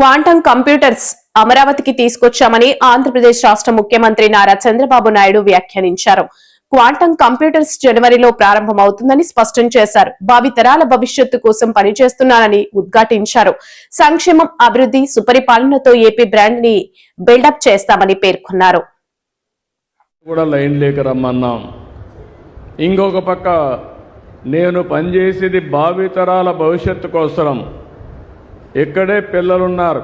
Quantum computers అమరావతికి తీసుకొచ్చామని ఆంధ్రప్రదేశ్ రాష్ట్ర ముఖ్యమంత్రి నారా చంద్రబాబు నాయుడు వ్యాఖ్యానించారు. క్వాంటం కంప్యూటర్స్ జనవరిలో ప్రారంభమవుతుందని స్పష్టం చేశారు. భావితరాల భవిష్యత్తు కోసం పనిచేస్తున్నానని ఉద్ఘాటించారు. సంక్షేమం అభివృద్ధి సుపరిపాలనతో ఏపీ బ్రాండ్ని బిల్డప్ చేస్తామని పేర్కొన్నారు. కూడా లైన్ లేక రమ్మన్నాం. ఇంకొక పక్క నేను పనిచేసేది భావితరాల భవిష్యత్తు కోసం ఇక్కడే పిల్లలున్నారు.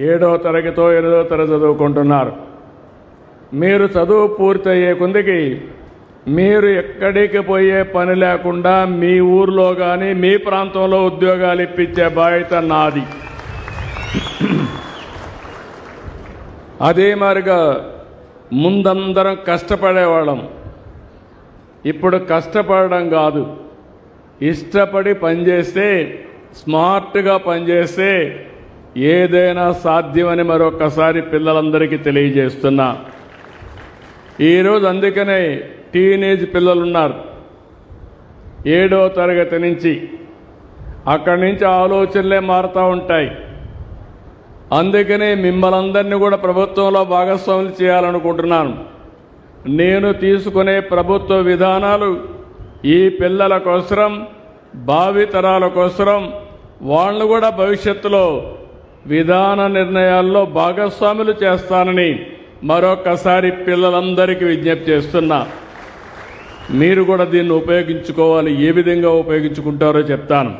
ఏడవ తరగతో ఎనిమిదవ తరగతి చదువుకుంటున్నారు. మీరు చదువు పూర్తయ్యే కొందికి మీరు ఎక్కడికి పోయే పని లేకుండా మీ ఊర్లో కానీ మీ ప్రాంతంలో ఉద్యోగాలు ఇప్పించే బాధ్యత నాది. అదే మారిగా ముందందరం కష్టపడేవాళ్ళం. ఇప్పుడు కష్టపడడం కాదు. ఇష్టపడి పనిచేస్తే స్మార్ట్గా పనిచేస్తే ఏదైనా సాధ్యమని మరొకసారి పిల్లలందరికీ తెలియజేస్తున్నా. ఈరోజు అందుకనే టీనేజ్ పిల్లలున్నారు. ఏడో తరగతి నుంచి అక్కడి నుంచి ఆలోచనలే మారుతూ ఉంటాయి. అందుకనే మిమ్మల్ని కూడా ప్రభుత్వంలో భాగస్వాములు చేయాలనుకుంటున్నాను. నేను తీసుకునే ప్రభుత్వ విధానాలు ఈ పిల్లల కోసరం భావితరాల కోసరం వాళ్ళు కూడా భవిష్యత్తులో విధాన నిర్ణయాల్లో భాగస్వాములు చేస్తానని మరొకసారి పిల్లలందరికీ విజ్ఞప్తి చేస్తున్నా. మీరు కూడా దీన్ని ఉపయోగించుకోవాలి ఏ విధంగా ఉపయోగించుకుంటారో చెప్తాను.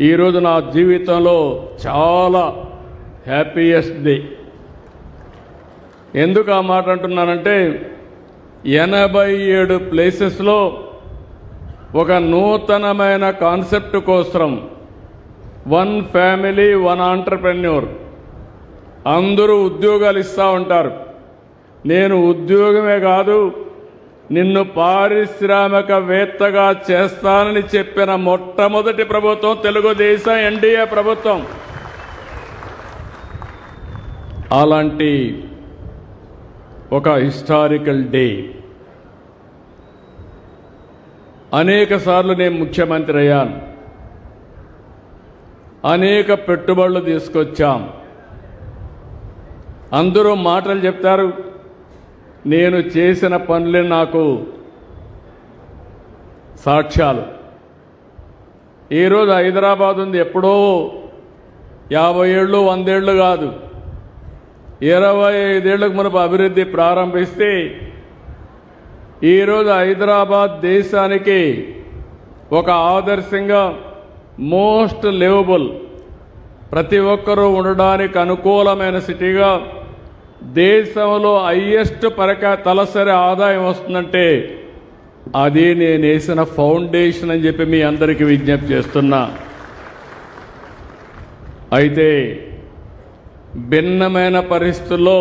ఈరోజు నా జీవితంలో చాలా హ్యాపీయెస్ట్ డే ఎందుకు ఆ మాట అంటున్నానంటే ఎనభై ఏడు ప్లేసెస్లో ఒక నూతనమైన కాన్సెప్ట్ కోసం వన్ ఫ్యామిలీ వన్ ఆంటర్ప్రెన్యూర్. అందరూ ఉద్యోగాలు ఇస్తూ ఉంటారు. నేను ఉద్యోగమే కాదు నిన్ను పారిశ్రామికవేత్తగా చేస్తానని చెప్పిన మొట్టమొదటి ప్రభుత్వం తెలుగుదేశం ఎన్డీఏ ప్రభుత్వం. అలాంటి ఒక హిస్టారికల్ డే. అనేక సార్లు నేను ముఖ్యమంత్రి అయ్యాను. అనేక పెట్టుబడులు తీసుకొచ్చాం. అందరూ మాటలు చెప్తారు నేను చేసిన పనులే నాకు సాక్ష్యాలు. ఈరోజు హైదరాబాద్ ఉంది ఎప్పుడో యాభై ఏళ్ళు వందేళ్ళు కాదు. ఇరవై ఐదేళ్ళకు మనకు అభివృద్ధి ప్రారంభిస్తే ఈరోజు హైదరాబాద్ దేశానికి ఒక ఆదర్శంగా మోస్ట్ లివబుల్ ప్రతి ఒక్కరూ ఉండడానికి అనుకూలమైన సిటీగా దేశంలో హయ్యెస్ట్ పరక తలసరి ఆదాయం వస్తుందంటే అది నేను వేసిన ఫౌండేషన్ అని చెప్పి మీ అందరికీ విజ్ఞప్తి చేస్తున్నా. అయితే భిన్నమైన పరిస్థితుల్లో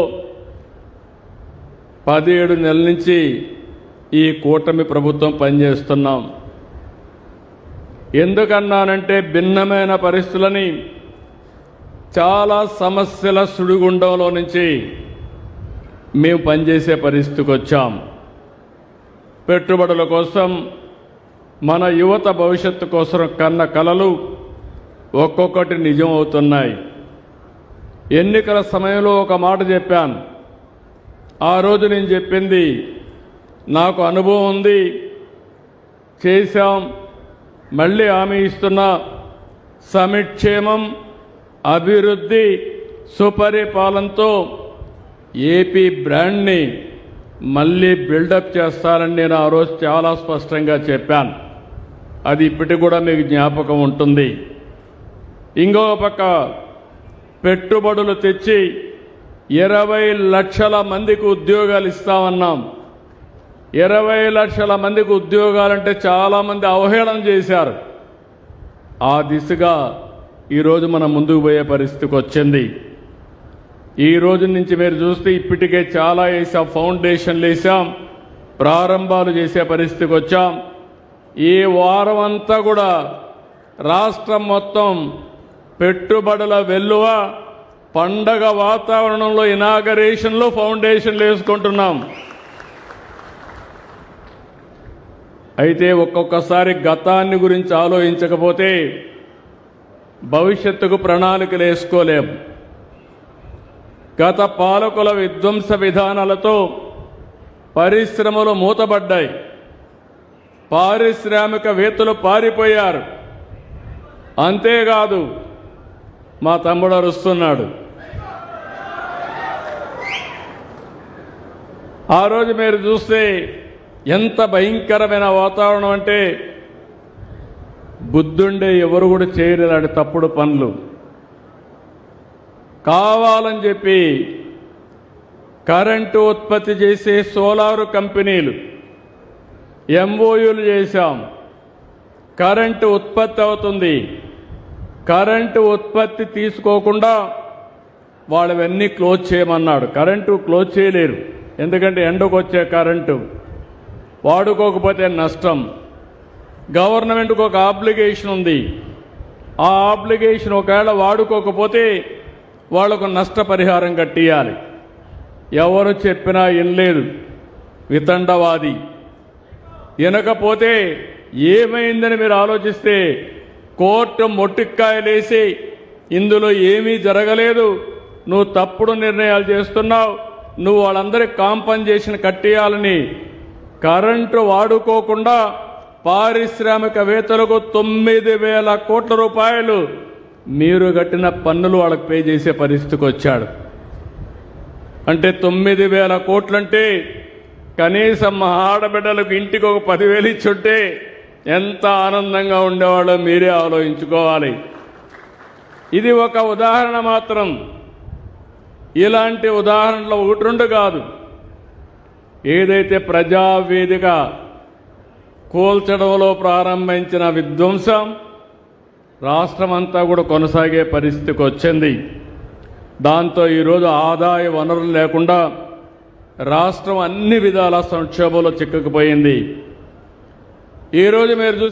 పదిహేడు నెలల నుంచి ఈ కూటమి ప్రభుత్వం పనిచేస్తున్నాం. ఎందుకన్నానంటే భిన్నమైన పరిస్థితులని చాలా సమస్యల సుడిగుండంలో నుంచి మేము పనిచేసే పరిస్థితికి వచ్చాం. పెట్టుబడుల కోసం మన యువత భవిష్యత్తు కోసం కన్న కలలు ఒక్కొక్కటి నిజం అవుతున్నాయి ఎన్నికల సమయంలో ఒక మాట చెప్పాను. ఆ రోజు నేను చెప్పింది నాకు అనుభవం ఉంది. చేశాం. మళ్ళీ హామీ ఇస్తున్నా. సమిక్షేమం అభివృద్ధి సుపరిపాలనతో ఏపీ బ్రాండ్ని మళ్ళీ బిల్డప్ చేస్తారని నేను ఆ రోజు చాలా స్పష్టంగా చెప్పాను. అది ఇప్పటికి కూడా మీకు జ్ఞాపకం ఉంటుంది. ఇంకో పక్క పెట్టుబడులు తెచ్చి ఇరవై లక్షల మందికి ఉద్యోగాలు ఇస్తామన్నాం. ఇరవై లక్షల మందికి ఉద్యోగాలంటే చాలామంది అవహేళన చేశారు. ఆ దిశగా ఈరోజు మనం ముందుకు పోయే పరిస్థితికి వచ్చింది. ఈ రోజు నుంచి మీరు చూస్తే ఇప్పటికే చాలా వేసాం ఫౌండేషన్లు వేసాం ప్రారంభాలు చేసే పరిస్థితికి వచ్చాం. ఈ వారం అంతా కూడా రాష్ట్రం మొత్తం పెట్టుబడుల వెల్లువ పండగ వాతావరణంలో ఇనాగరేషన్లో ఫౌండేషన్లు వేసుకుంటున్నాం. అయితే ఒక్కొక్కసారి గతాన్ని గురించి ఆలోచించకపోతే భవిష్యత్తుకు ప్రణాళికలు వేసుకోలేం. గత పాలకుల విధ్వంస విధానాలతో పరిశ్రమలు మూతబడ్డాయి పారిశ్రామికవేత్తలు పారిపోయారు. అంతేకాదు మా తమ్ముడు అరుస్తున్నాడు. ఆ రోజు మీరు చూస్తే ఎంత భయంకరమైన వాతావరణం అంటే బుద్ధుండే ఎవరు కూడా చేయరు ఇలాంటి తప్పుడు పనులు. కావాలని చెప్పి కరెంటు ఉత్పత్తి చేసే సోలారు కంపెనీలు ఎంఓయూలు చేశాం. కరెంటు ఉత్పత్తి అవుతుంది. కరెంటు ఉత్పత్తి తీసుకోకుండా వాళ్ళవన్నీ క్లోజ్ చేయమన్నాడు. కరెంటు క్లోజ్ చేయలేరు. ఎందుకంటే ఎండకు వచ్చే కరెంటు. వాడుకోకపోతే నష్టం. గవర్నమెంట్కి ఒక ఆబ్లిగేషన్ ఉంది. ఆ ఆబ్లిగేషన్ ఒకవేళ వాడుకోకపోతే వాళ్ళకు నష్టపరిహారం కట్టియాలి. ఎవరు చెప్పినా వినలేదు. వితండవాది. వినకపోతే ఏమైందని మీరు ఆలోచిస్తే కోర్టు మొట్టిక్కాయలేసి ఇందులో ఏమీ జరగలేదు. నువ్వు తప్పుడు నిర్ణయాలు చేస్తున్నావు. నువ్వు వాళ్ళందరికీ కాంపన్సేషన్ కట్టేయాలని కరెంటు వాడుకోకుండా పారిశ్రామికవేత్తలకు తొమ్మిది వేల కోట్ల రూపాయలు మీరు కట్టిన పన్నులు వాళ్ళకి పే చేసే పరిస్థితికి వచ్చాడు. అంటే తొమ్మిది వేల కోట్లంటే కనీసం మా ఆడబిడ్డలకు ఇంటికి ఒక పదివేలు ఇచ్చుంటే ఎంత ఆనందంగా ఉండేవాళ్ళో మీరే ఆలోచించుకోవాలి. ఇది ఒక ఉదాహరణ మాత్రం. ఇలాంటి ఉదాహరణలు ఒకటి రెండు కాదు. ఏదైతే ప్రజావేదిక కూల్చడంలో ప్రారంభించిన విధ్వంసం రాష్ట్రమంతా కూడా కొనసాగే పరిస్థితికి వచ్చింది. దాంతో ఈరోజు ఆదాయ వనరులు లేకుండా రాష్ట్రం అన్ని విధాల సంక్షోభంలో చిక్కుకుపోయింది. ఈరోజు మీరు చూసి